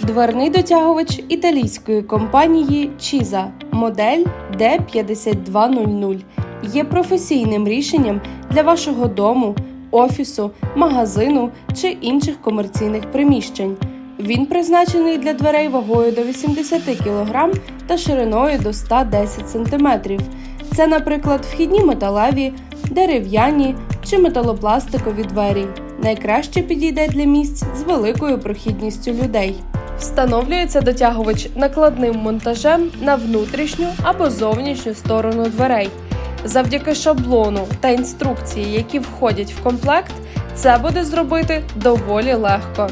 Дверний дотягувач італійської компанії Чіза модель D5200 є професійним рішенням для вашого дому, офісу, магазину чи інших комерційних приміщень. Він призначений для дверей вагою до 80 кг та шириною до 110 см. Це, наприклад, вхідні металеві, дерев'яні чи металопластикові двері. Найкраще підійде для місць з великою прохідністю людей. Встановлюється дотягувач накладним монтажем на внутрішню або зовнішню сторону дверей. Завдяки шаблону та інструкції, які входять в комплект, це буде зробити доволі легко.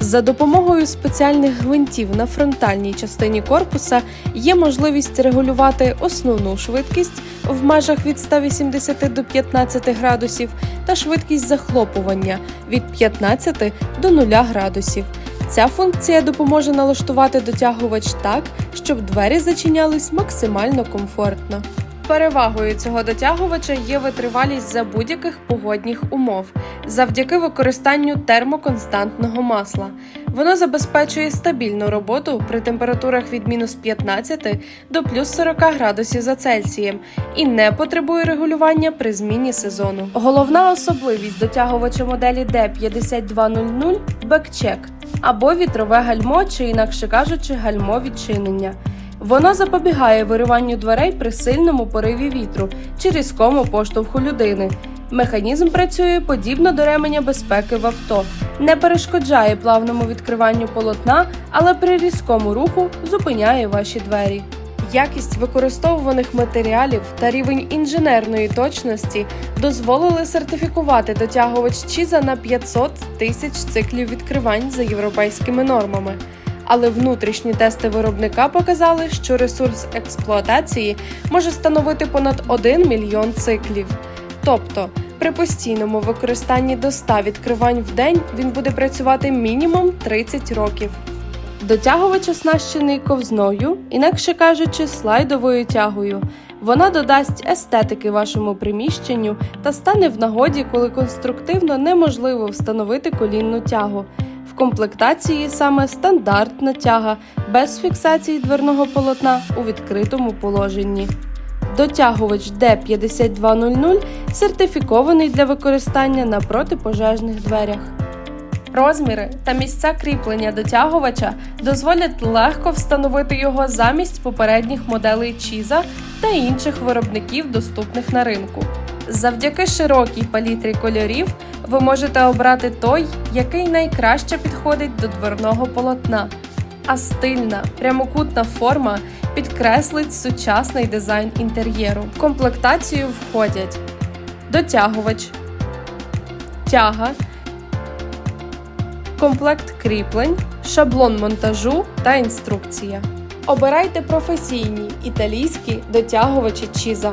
За допомогою спеціальних гвинтів на фронтальній частині корпуса є можливість регулювати основну швидкість в межах від 180 до 15 градусів та швидкість захлопування від 15 до 0 градусів. Ця функція допоможе налаштувати дотягувач так, щоб двері зачинялись максимально комфортно. Перевагою цього дотягувача є витривалість за будь-яких погодних умов завдяки використанню термоконстантного масла. Воно забезпечує стабільну роботу при температурах від мінус 15 до плюс 40 градусів за Цельсієм і не потребує регулювання при зміні сезону. Головна особливість дотягувача моделі D5200 – бекчек або вітрове гальмо, чи інакше кажучи, гальмо відчинення. Воно запобігає вириванню дверей при сильному пориві вітру чи різкому поштовху людини. Механізм працює подібно до ременя безпеки в авто, не перешкоджає плавному відкриванню полотна, але при різкому руху зупиняє ваші двері. Якість використовуваних матеріалів та рівень інженерної точності дозволили сертифікувати дотягувач Чіза на 500 тисяч циклів відкривань за європейськими нормами. Але внутрішні тести виробника показали, що ресурс експлуатації може становити понад 1 мільйон циклів. Тобто, при постійному використанні до 100 відкривань в день він буде працювати мінімум 30 років. Дотягувач оснащений ковзною, інакше кажучи, слайдовою тягою. Вона додасть естетики вашому приміщенню та стане в нагоді, коли конструктивно неможливо встановити колінну тягу. Комплектації саме стандартна тяга без фіксації дверного полотна у відкритому положенні. Дотягувач D5200 сертифікований для використання на протипожежних дверях. Розміри та місця кріплення дотягувача дозволять легко встановити його замість попередніх моделей Чіза та інших виробників, доступних на ринку. Завдяки широкій палітрі кольорів ви можете обрати той, який найкраще підходить до дверного полотна. А стильна прямокутна форма підкреслить сучасний дизайн інтер'єру. В комплектацію входять дотягувач, тяга, комплект кріплень, шаблон монтажу та інструкція. Обирайте професійні італійські дотягувачі Чіза.